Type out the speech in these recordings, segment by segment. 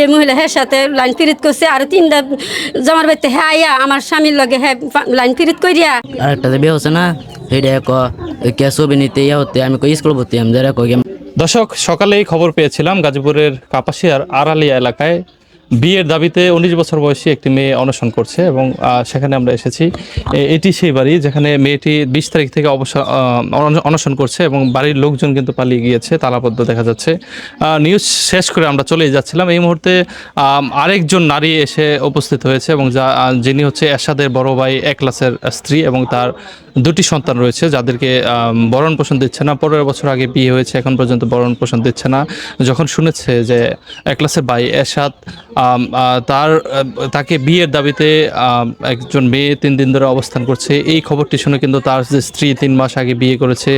এই মহিলা হ্যাঁ সাথে লাইন ফিরিত করছে। আর তিনটা জমার বাড়িতে হ্যাঁ আইয়া আমার স্বামীর লগে হ্যাঁ লাইন ফিরিত করিয়া। আরেকটা যে বিয়ে হচ্ছে না এটা ক কে ছবি নিতে ইয়া হতে আমি কই স্কুল ভর্তি আমি যারা কই দর্শক সকালেই খবর পেয়েছিলাম গাজীপুরের কাপাসিয়ার আড়ালিয়া এলাকায়। বিয়ের দাবিতে উনিশ বছর বয়সী একটি মেয়ে অনশন করছে এবং সেখানে আমরা এসেছি। এটি সেই বাড়ি যেখানে মেয়েটি বিশ তারিখ থেকে অবসর অনশন করছে এবং বাড়ির লোকজন কিন্তু পালিয়ে গিয়েছে, তালাবদ্ধ দেখা যাচ্ছে। নিউজ শেষ করে আমরা চলে যাচ্ছিলাম। এই মুহূর্তে আরেকজন নারী এসে উপস্থিত হয়েছে এবং যা যিনি হচ্ছে এরশাদের বড় ভাই এক ক্লাসের স্ত্রী এবং তার দুটি সন্তান রয়েছে, যাদেরকে বরণ পোষণ দিচ্ছে না। পনেরো বছর আগে বিয়ে হয়েছে, এখন পর্যন্ত ভরণ পোষণ দিচ্ছে না। যখন শুনেছে যে এক ক্লাসের ভাই এরশাদ তার তাকে বিয়ের দাবিতে একজন মেয়ে তিন দিন ধরে অবস্থান করছে। এই খবরটি শুনে কিন্তু তার যে স্ত্রী তিন মাস আগে বিয়ে করেছে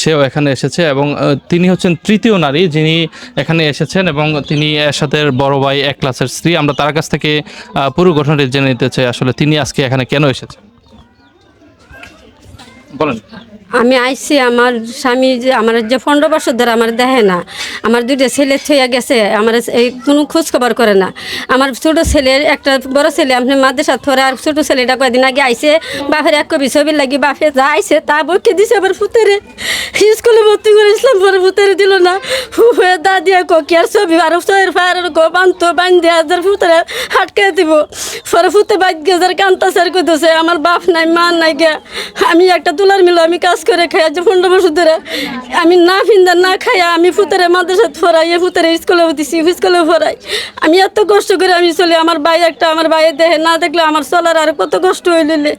সেও এখানে এসেছে এবং তিনি হচ্ছেন তৃতীয় নারী যিনি এখানে এসেছেন এবং তিনি এরশাদের বড় ভাই, এক ক্লাসের স্ত্রী। আমরা তার কাছ থেকে পুরো ঘটনাটি জেনে নিতে চাই আসলে তিনি আজকে এখানে কেন এসেছেন। বলেন। আমি আইছি, আমার স্বামী যে, আমার যে পনেরো বছর ধরে আমার দেখে না, আমার দুইটা ছেলে থইয়া গেছে, আমার এই কোনো খোঁজ খবর করে না। আমার ছোট ছেলের একটা বড় ছেলে, আপনি মাদ্রাসা থরে আর ছোট ছেলেটা কয়েকদিন আগে আইসে বাপের এক কবি ছবি লাগি বাপে যা আইসে তা বকে দিছে আবার ফুতেরে স্কুলে ভর্তি করে ইসলাম পরে ফুতেরে দিল না। হয়ে দা দিয়া ককি আর ছবি, আর ছয়ের ফায়ার গো বানতো বান দিয়ে হাজার ফুতেরে হাটকে দিব। পরে ফুতে বাদ গেছে কান্তা স্যার কইতেছে, আমার বাপ নাই, মা নাই গে। আমি একটা তুলার মিলো আমি কাজ করে খাই আজ পনেরো বছর ধরে আমি না ফিন্দা না খাইয়া আমি ফুতেরে মাদ্রাসা ফরাই এ ফুতেরে স্কুলে দিছি স্কুলে ফরাই আমি এত কষ্ট করে আমি চলি, আমার ভাই একটা, আমার ভাইয়ের দেহে না দেখলে আমার চলার আর কত কষ্ট হইলে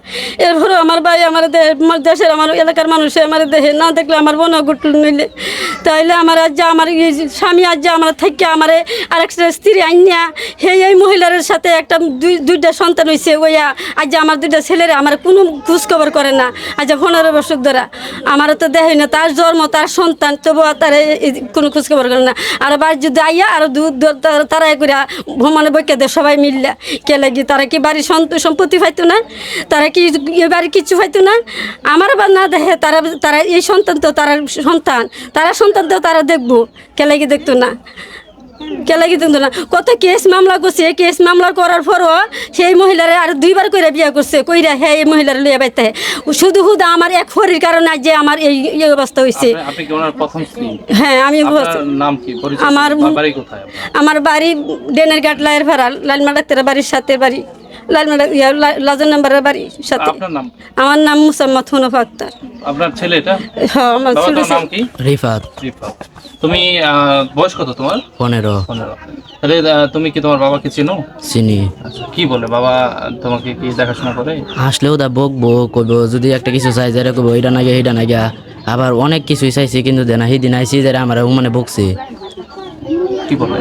এরপরে আমার ভাই আমার দেহে, আমার দেশের, আমার এলাকার মানুষে আমার দেহে না দেখলে আমার বোন গুটল নিলে তাইলে আমার আজ যে আমার স্বামী আজ যে আমার থেকে আমার আরেকটা স্ত্রী আইনিয়া, সেই এই মহিলার সাথে একটা দুই, দুইটা সন্তান হয়েছে ওইয়া আজ যে আমার দুইটা ছেলেরা আমার কোনো খোঁজ খবর করে না। আজ যে পনেরো বছর ধরে আমার তো দেখে না, তার জন্ম, তার সন্তান তবু তার কোনো খোঁজ খবর করে না। আর বাড়ি যদি আইয়া আর দু দু- তারা- করে ভ্রমণে বৈকে দেয়, সবাই মিললে। কে লাগি তারা কি সন্ত- সম্পত্তি পাইতো না? তারা কি এ বাড়ি কিচ্ছু পাইতো না? আমার আবার না দেখে তারা তারা এই সন্তান তো তারা সন্তান। তারা সন্তান তো তারা দেখব কে লাগি দেখতো না? কে লাগি তুমি না কত কেস মামলা করছে কেস মামলা করার পরও সেই মহিলারে আর দুইবার করে বিয়ে করছে কইরা হ্যাঁ এই মহিলার লইয়া বাইতে শুধু হুদা আমার এক হরির কারণে যে আমার এই এই অবস্থা হয়েছে আপনি- আপনি কি ওনার প্রথম স্ত্রী? হ্যাঁ আমি নাম কি? পরিচয় আমার- বাড়ি কোথায় আমার বাড়ি ডেনের ঘাট লায়ের ভাড়া লালমাটা তেরা বাড়ির সাথে বাড়ি। লাজন নাম্বারের বাড়ির সাথে। আপনার নাম? আমার নাম মুসাম্মদ হুনফ আক্তার। আপনার ছেলে এটা? হ্যাঁ আমার তোমার নাম কি? রিফাত। রিফাত। তুমি বয়স কত তোমার? পনেরো। পনেরো। তাহলে তুমি কি তোমার বাবাকে চিনো? চিনি। আচ্ছা, কি বলে? বাবা তোমাকে কি দেখাশোনা করে? আসলেও দা বকবো কইবো যদি একটা কিছু চাই যারা কইবো এটা না গিয়া এটা না গিয়া আবার অনেক কিছুই চাইছি কিন্তু দেনা সেই দিন আইসি যারা আমার মানে বকছে। কি বলে?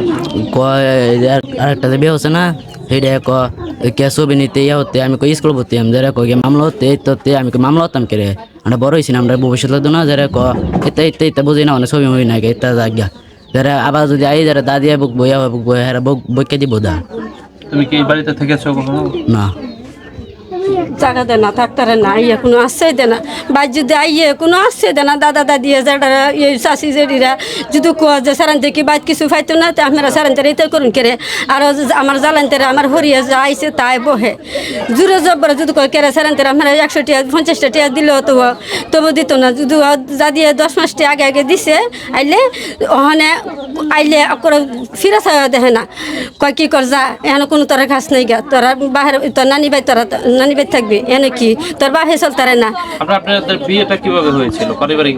কয় আর- আরেকটা যে বিয়ে হচ্ছে না সেইটা ক। কে ছবি নিতে ते হতে আমি কই স্কুল ভর্তি আমি যারা কই মামলা হতে এই তো তে আমি কই মামলা হতাম কেরে? আমরা বড় হয়েছি আমরা ভবিষ্যৎ লাগতো না যারা ক এটা এটা এটা বুঝি না অনেক ছবি মবি না এটা জায়গা যারা আবার যদি আই যারা দাদিয়া বুকবো ইয়া বুকবো হ্যাঁ বুক বইকে দিব দা। তুমি কি এই বাড়িতে থেকেছো কখনো? না। জায়গা দেয় না থাকতারে না ইয়ে কোনো আশ্রয় দেয় না। বাই যদি আইয়ে কোনো আশ্রয় দেয় না, দাদা দাদি যারা এই চাষি জেডিরা যদি কোয়া যে, সারান থেকে বাইত কিছু ফাইতো না, তা আমরা সারান তারা এটা করুন কেরে? আর আমার জ্বালান তারা আমার হরিয়া যা আইছে তাই বহে। জুড়ে জব্বর যদি কয়, কেরে সারান তারা আমরা একশো টিয়া পঞ্চাশটা টিয়া দিলেও তো তবু দিত না। যদি যা দিয়ে দশ মাসটি আগে আগে দিছে, আইলে ওখানে, আইলে করে ফিরে থাকা দেখে না। কয়, কি কর যা, এখানে কোনো তোরা ঘাস নেই গা, তোরা বাহির, তোর নানি ভাই, তোরা নানি ভাই থাকবি এনে কি তোর বাহে চলতারে না। আপনাদের বিয়েটা কীভাবে হয়েছিল? পারিবারিক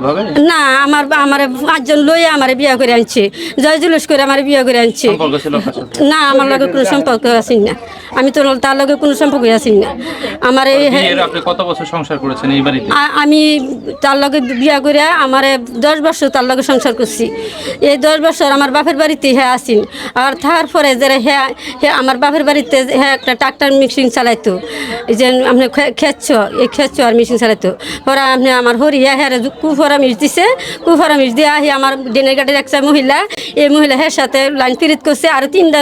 না আমার আমার পাঁচজন লইয়া আমার বিয়া করে আনছে। জয় জুলুস করে আমার বিয়া করে আনছে? না আমার লগে কোনো সম্পর্ক আছি না। আমি তো তার লগে কোনো সম্পর্ক আছি না। আমার এই কত বছর সংসার করেছেন এই বাড়িতে? আমি তার লগে বিয়া করে আমার দশ বছর তার লগে সংসার করছি। এই দশ বছর আমার বাপের বাড়িতে হ্যাঁ আসিন আর তারপরে যে হ্যাঁ হ্যাঁ আমার বাপের বাড়িতে হ্যাঁ একটা ট্রাক্টর মিক্সিং চালাইতো। যে আপনি খেচ্ছ এই খেচ্ছ আর মেশিন চালাইতো পরে আপনি আমার হরিয়া হ্যাঁ কুফরা মিশ দিছে কুফরা মিশ দিয়ে আহি আমার ডেনের গাড়ির একটা মহিলা। এই মহিলা হ্যাঁ সাথে লাইন ফিরিত করছে। আর তিনটা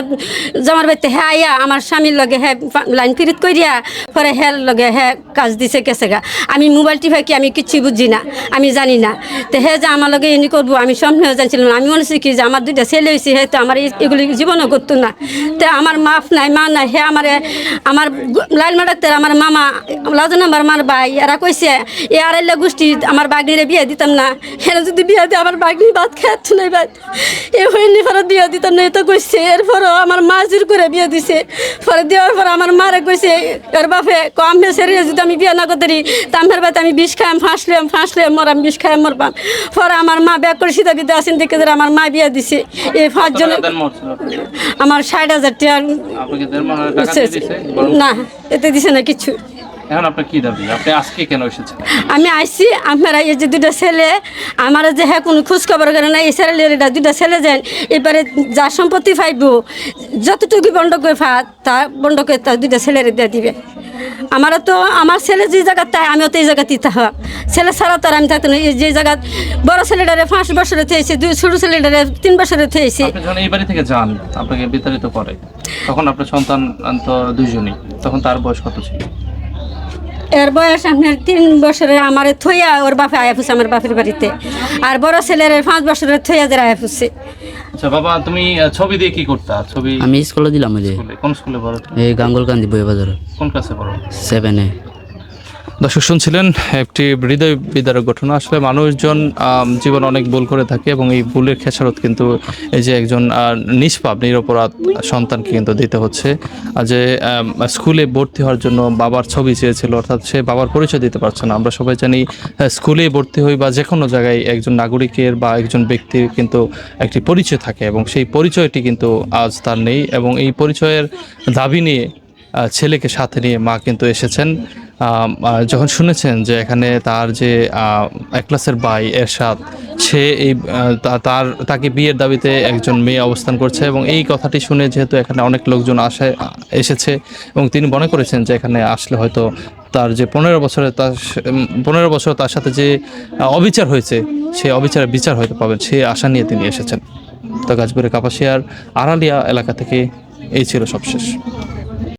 জামার বাড়িতে হ্যাঁ আইয়া আমার স্বামীর লগে হ্যাঁ লাইন ফিরিত করিয়া পরে হ্যাঁ লগে হ্যাঁ কাজ দিছে কেসে গা। আমি মোবাইল টিপে কি আমি কিচ্ছু বুঝি না, আমি জানি না। তো হ্যাঁ যে আমার লগে এনি করব, আমি স্বপ্নেও জানছিলাম। আমি মনে করছি কি যে আমার দুইটা ছেলে হয়েছে হ্যাঁ তো আমার এগুলি জীবনও করতো না। তো আমার মাফ নাই, মা নাই হ্যাঁ আমার আমার লাইন মাটাতে আমার মামা লাজন আমার মার ভাই এরা কইছে এ আড়াইলা গোষ্ঠী আমার বাগনিরে বিয়ে দিতাম না। হ্যাঁ যদি বিয়ে দিয়ে আমার বাগনি ভাত খাচ্ছে না ভাই। এ হয়নি পরে বিয়ে দিতাম না এটা কইছে এরপরও আমার মা জোর করে বিয়ে দিছে। পরে দেওয়ার পর আমার মারে কইছে এর বাপে কম সেরে যদি আমি বিয়ে না করতে তামের বাড়িতে আমি বিষ খাইম ফাঁসলাম ফাঁসলাম মরাম বিষ খাইম মরবাম। পরে আমার মা ব্যাগ করে সীতা বিদ্যা আসেন দেখে ধরে আমার মা বিয়ে দিছে। এই পাঁচজন আমার ষাট হাজার টাকা। না এতে দিছে না কিছু। এখন আপনার কি দাবি? আপনি আজকে কেন এসেছেন? আমি আইসি আপনারা এই যে দুটা ছেলে আমার যে হ্যাঁ কোনো খোঁজ খবর করে না এই ছেলেটা দুটা ছেলে যান এবারে যা সম্পত্তি পাইব যতটুকু বন্ধ করে ফা তা বন্ধ করে তা দুটা ছেলের দিয়ে দিবে। আমারও তো আমার ছেলে যে জায়গায় তাই আমিও তো এই জায়গাতেই থাকা ছেলে ছাড়া তো আর আমি থাকতো না এই যে জায়গা বড় ছেলেটারে পাঁচ বছরে থেয়েছে দুই ছোটো ছেলেটারে তিন বছরে থেয়েছে। যখন এই বাড়ি থেকে যান আপনাকে বিতাড়িত করে তখন আপনার সন্তান তো দুইজনই তখন তার বয়স কত ছিল? এর বয়স আপনার তিন বছরের আমার থইয়া ওর বাপে আয়া ফুসে আমার বাপের বাড়িতে। আর বড় ছেলের পাঁচ বছরের থইয়া যারা আয়া ফুসে আচ্ছা বাবা তুমি ছবি দিয়ে কি করতা? ছবি আমি স্কুলে দিলাম ওই যে। স্কুলে কোন স্কুলে পড়ো এই গাঙ্গুলকান্দি বই বাজার কোন ক্লাসে পড়ো? সেভেনে দর্শক শুনছিলেন একটি হৃদয় বিদারক ঘটনা। আসলে মানুষজন জীবনে অনেক ভুল করে থাকে এবং এই ভুলের খেসারত কিন্তু এই যে একজন নিষ্পাপ নিরপরাধ সন্তানকে কিন্তু দিতে হচ্ছে। যে স্কুলে ভর্তি হওয়ার জন্য বাবার ছবি চেয়েছিল অর্থাৎ সে বাবার পরিচয় দিতে পারছে না। আমরা সবাই জানি আহ, স্কুলে ভর্তি হই বা যে কোনো জায়গায় একজন নাগরিকের বা একজন ব্যক্তির কিন্তু একটি পরিচয় থাকে এবং সেই পরিচয়টি কিন্তু আজ তার নেই এবং এই পরিচয়ের দাবি নিয়ে ছেলেকে সাথে নিয়ে মা কিন্তু এসেছেন। যখন শুনেছেন যে এখানে তার যে এক ক্লাসের ভাই এরশাদ, সে এই তার, তাকে বিয়ের দাবিতে একজন মেয়ে অবস্থান করছে এবং এই কথাটি শুনে যেহেতু এখানে অনেক লোকজন আসে, এসেছে এবং তিনি মনে করেছেন যে এখানে আসলে হয়তো তার যে পনেরো বছরে তার পনেরো বছর তার সাথে যে অবিচার হয়েছে সেই অবিচারের বিচার হয়তো পাবেন সেই আশা নিয়ে তিনি এসেছেন। তো গাজপুরের কাপাসিয়ার আড়ালিয়া এলাকা থেকে এই ছিল সবশেষ।